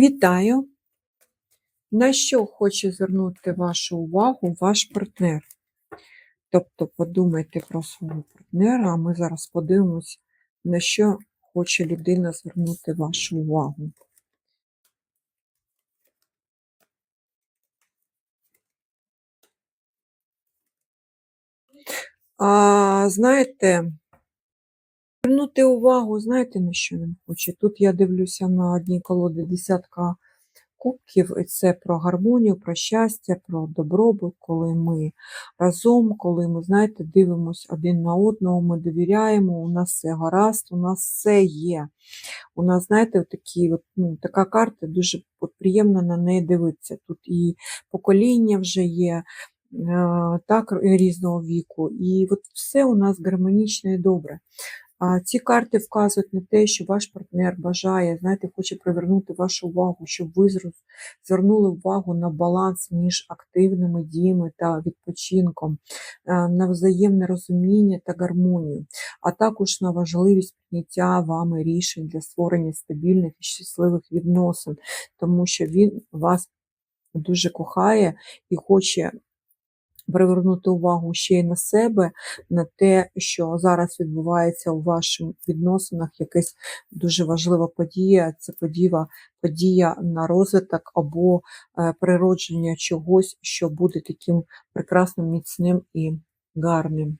Вітаю! На що хоче звернути вашу увагу ваш партнер? Тобто подумайте про свого партнера, а ми зараз подивимось, на що хоче людина звернути вашу увагу. А, знаєте, звернути увагу, знаєте, на що він хоче? Тут я дивлюся на одній колоді десятка кубків, і це про гармонію, про щастя, про добробут, коли ми разом, коли ми, знаєте, дивимося один на одного, ми довіряємо, у нас все гаразд, у нас все є. У нас, знаєте, такі, от, ну, така карта, дуже от, приємно на неї дивитися. Тут і покоління вже є, е, так, різного віку, і от все у нас гармонічно і добре. А ці карти вказують на те, що ваш партнер бажає, знаєте, хоче привернути вашу увагу, щоб ви звернули увагу на баланс між активними діями та відпочинком, е, на взаємне розуміння та гармонію, а також на важливість прийняття вами рішень для створення стабільних і щасливих відносин, тому що він вас дуже кохає і хоче привернути увагу ще й на себе, на те, що зараз відбувається у ваших відносинах, якась дуже важлива подія. Це подія, подія на розвиток або е, природження чогось, що буде таким прекрасним, міцним і гарним.